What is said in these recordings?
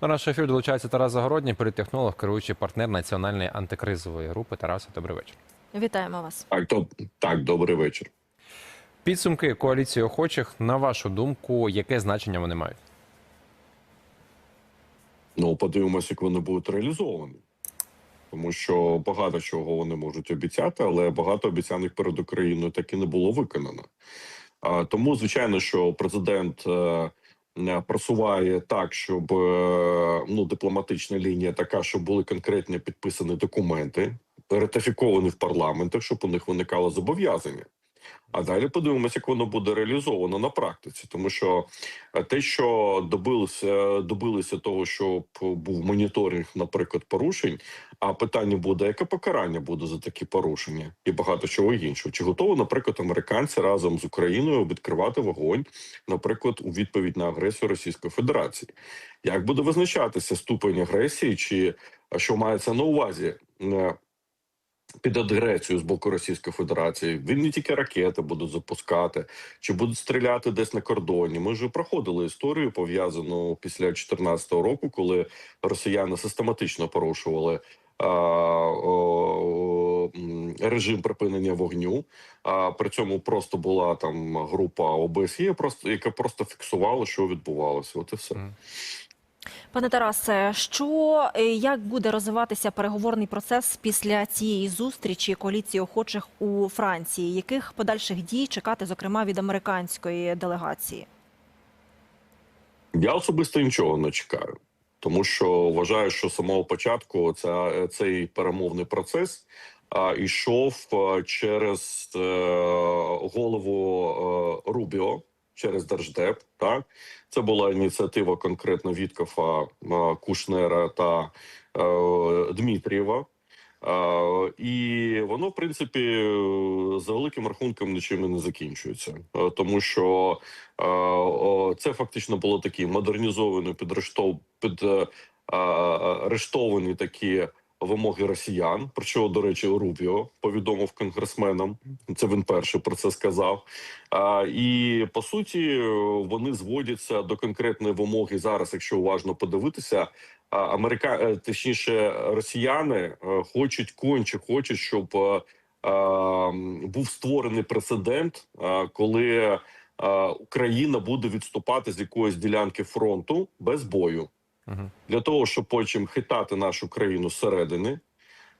До нашого ефіру долучається Тарас Загородній, політтехнолог, керуючий партнер національної антикризової групи. Тараса, добрий вечір. Вітаємо вас. Так, то, так, добрий вечір. Підсумки коаліції охочих, на вашу думку, яке значення вони мають? Ну, подивимося, як вони будуть реалізовані. Тому що багато чого вони можуть обіцяти, але багато обіцянок перед Україною так і не було виконано. А, тому, звичайно, що президент е, просуває так, щоб е, ну, дипломатична лінія така, щоб були конкретні підписані документи, ратифіковані в парламентах, щоб у них виникало зобов'язання. А далі подивимося, як воно буде реалізовано на практиці, тому що е, те, що добилися, добилися того, щоб був моніторинг, наприклад, порушень. А питання буде, яке покарання буде за такі порушення, і багато чого іншого. Чи готові, наприклад, американці разом з Україною відкривати вогонь, наприклад, у відповідь на агресію Російської Федерації? Як буде визначатися ступень агресії, чи що мається на увазі? Під агресію з боку Російської Федерації. Він не тільки ракети будуть запускати, чи будуть стріляти десь на кордоні. Ми вже проходили історію пов'язану після 2014 року, коли росіяни систематично порушували. Режим припинення вогню, а при цьому просто була там група ОБСЄ, просто яка просто фіксувала, що відбувалося. От і все. Пане Тарасе, що е, як буде розвиватися переговорний процес після цієї зустрічі коаліції охочих у Франції? Яких подальших дій чекати, зокрема від американської делегації? Я особисто нічого не чекаю, тому що вважаю, що з самого початку ця, цей перемовний процес а, йшов через е, голову е, Рубіо, через Держдеп. Так це була ініціатива конкретно Віткофа, е, Кушнера та е, Дмитрієва. Е, і воно, в принципі, за великим рахунком нічим не закінчується, Е, тому що о, це фактично було такі модернізовані, підрештов, під е, арештовані такі вимоги росіян. Про що, до речі, Рубіо повідомив конгресменам. Це він перший про це сказав. А, і по суті, вони зводяться до конкретної вимоги зараз, якщо уважно подивитися. Америка, е, точніше, росіяни е, хочуть конче, хочуть, щоб е, був створений прецедент, коли Україна буде відступати з якоїсь ділянки фронту без бою Для того, щоб потім хитати нашу країну зсередини,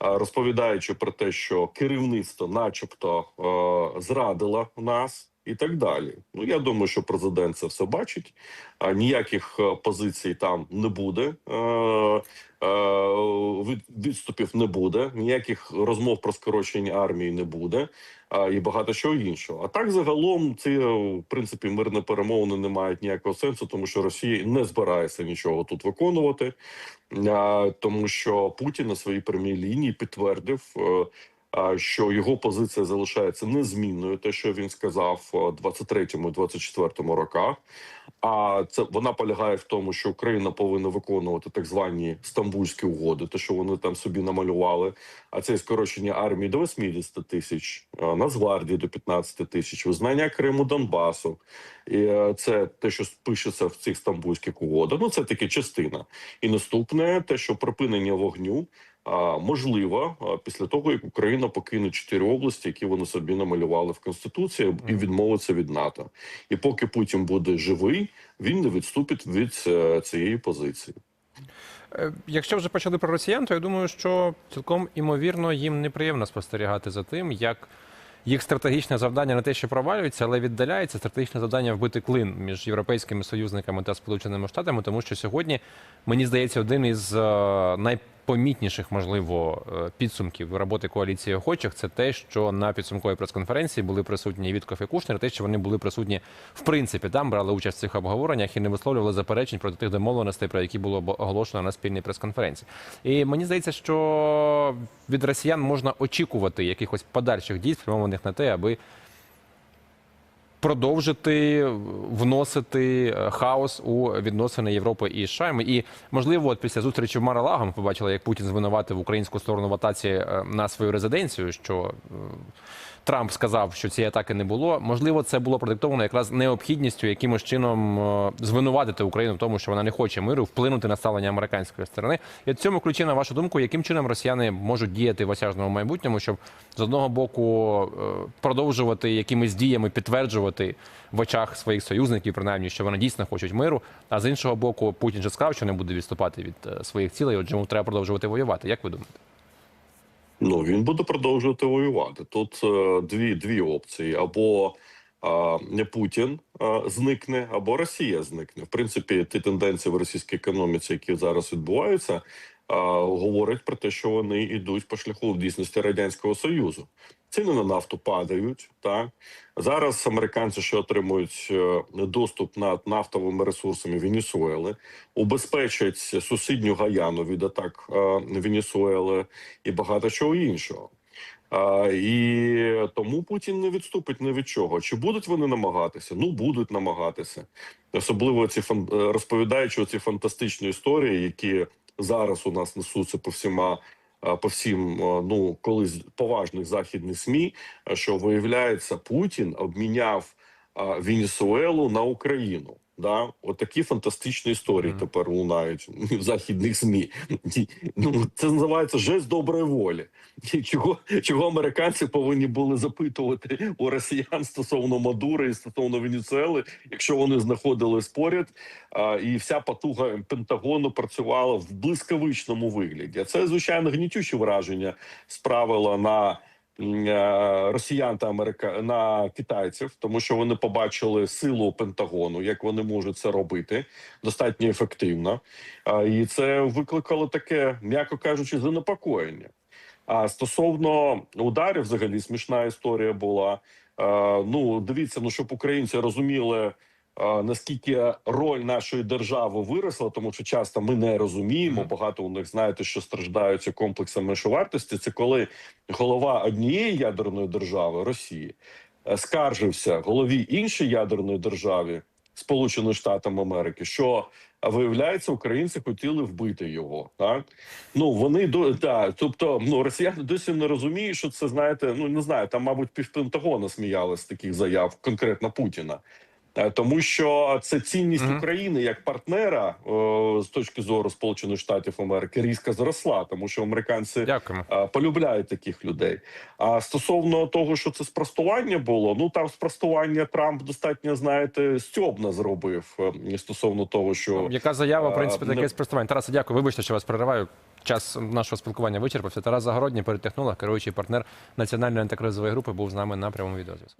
розповідаючи про те, що керівництво, начебто, е, зрадило нас. І так далі. Ну я думаю, що президент це все бачить. А ніяких е, позицій там не буде. Е, е, відступів не буде, ніяких розмов про скорочення армії не буде, і багато чого іншого. А так загалом ці е, в принципі мирні перемовини не мають ніякого сенсу, тому що Росія не збирається нічого тут виконувати, тому що Путін на своїй прямій лінії підтвердив. Е, Що його позиція залишається незмінною, те, що він сказав у 23-24 роках. А це вона полягає в тому, що Україна повинна виконувати так звані стамбульські угоди, те, що вони там собі намалювали. А це скорочення армії до 80 тисяч, Нацгвардії до 15 тисяч, визнання Криму Донбасу. І е, це те, що пишеться в цих стамбульських угодах. Ну це таки частина. І наступне те, що припинення вогню. Можливо, після того як Україна покине чотири області, які вони собі намалювали в конституції, і відмовиться від НАТО. І поки Путін буде живий, він не відступить від е, цієї позиції. Е, Якщо вже почали про росіян, то я думаю, що цілком імовірно їм неприємно спостерігати за тим, як їх стратегічне завдання не те, що провалюється, але віддаляється стратегічне завдання вбити клин між європейськими союзниками та Сполученими Штатами, тому що сьогодні мені здається один із е, найпомітніших, можливо, е, підсумків роботи коаліції охочих це те, що на підсумковій прес-конференції були присутні Вітков і Кушнер, те, що вони були присутні в принципі там, брали участь в цих обговореннях і не висловлювали заперечень проти тих домовленостей, про які було оголошено на спільній прес-конференції. І мені здається, що від росіян можна очікувати якихось подальших дій, спрямованих на те, аби продовжити вносити е, хаос у відносини Європи і США. І можливо, от після зустрічі в Маралаго ми побачили, як Путін звинуватив українську сторону в атаці е, на свою резиденцію. що е, Трамп сказав, що цієї атаки не було. Можливо, це було продиктовано якраз необхідністю якимось чином е, звинуватити Україну в тому, що вона не хоче миру, вплинути на ставлення американської сторони. І в цьому ключі, на вашу думку, яким чином росіяни можуть діяти в осяжному майбутньому, щоб з одного боку е, продовжувати якимись діями підтверджувати в очах своїх союзників, принаймні, що вони дійсно хочуть миру. А з іншого боку, Путін же сказав, що не буде відступати від е, своїх цілей. Отже, йому треба продовжувати воювати. Як ви думаєте? Ну він буде продовжувати воювати. Тут е, дві, дві опції: або е, не Путін е, зникне, або Росія зникне. В принципі, ті тенденції в російській економіці, які зараз відбуваються, говорять про те, що вони йдуть по шляху в дійсності радянського союзу. Ціни на нафту падають. Так зараз американці, що отримують е, доступ над нафтовими ресурсами Венесуели, убезпечать сусідню Гаяну від атак е, Венесуели і багато чого іншого. А, і тому Путін не відступить ні від чого. Чи будуть вони намагатися? Ну будуть намагатися, особливо ці фан... розповідаючи ці фантастичні історії, які зараз у нас несуться по всіма. е, По всім е, ну колись поважних західних змі, е, що виявляється, Путін обміняв Венесуелу на Україну. Да, от такі фантастичні історії Мгм. тепер лунають в західних змі. Ну це називається жест доброї волі. Чого, чого американці повинні були запитувати у росіян стосовно Мадури і стосовно Венесуели, якщо вони знаходились поряд, а, і вся потуга Пентагону працювала в блискавичному вигляді. А Це звичайно гнітюче враження справило на росіян та америка на китайців, тому що вони побачили силу Пентагону, як вони можуть це робити достатньо ефективно. І це викликало таке, м'яко кажучи, занепокоєння. А стосовно ударів, взагалі смішна історія була. Е, ну, дивіться, ну щоб українці розуміли. Е, Наскільки роль нашої держави виросла, тому що часто ми не розуміємо. Багато у них знаєте, що страждаються комплексами меншовартості. Це коли голова однієї ядерної держави Росії е, скаржився голові іншої ядерної держави Сполучених Штатів Америки, що а виявляється, українці хотіли вбити його. Так ну вони до так, тобто, ну росіяни досі не розуміють, що це знаєте. Ну не знаю, там, мабуть, пів Пентагона сміялися таких заяв, конкретно Путіна. Е, Тому що це цінність Мгм. України як партнера о, з точки зору Сполучених Штатів Америки різко зросла, тому що американці Дякуємо. полюбляють таких людей. А стосовно того, що це спростування було, ну там спростування Трамп достатньо знаєте стьобно зробив е, стосовно того, що Яка заява, в принципі, не- таке спростування? Тарасе, дякую. Вибачте, що вас перериваю. Час нашого спілкування вичерпався. Тарас Загородній, перетехнолог, керуючий партнер національної антикризової групи, був з нами на прямому відеозв'язку.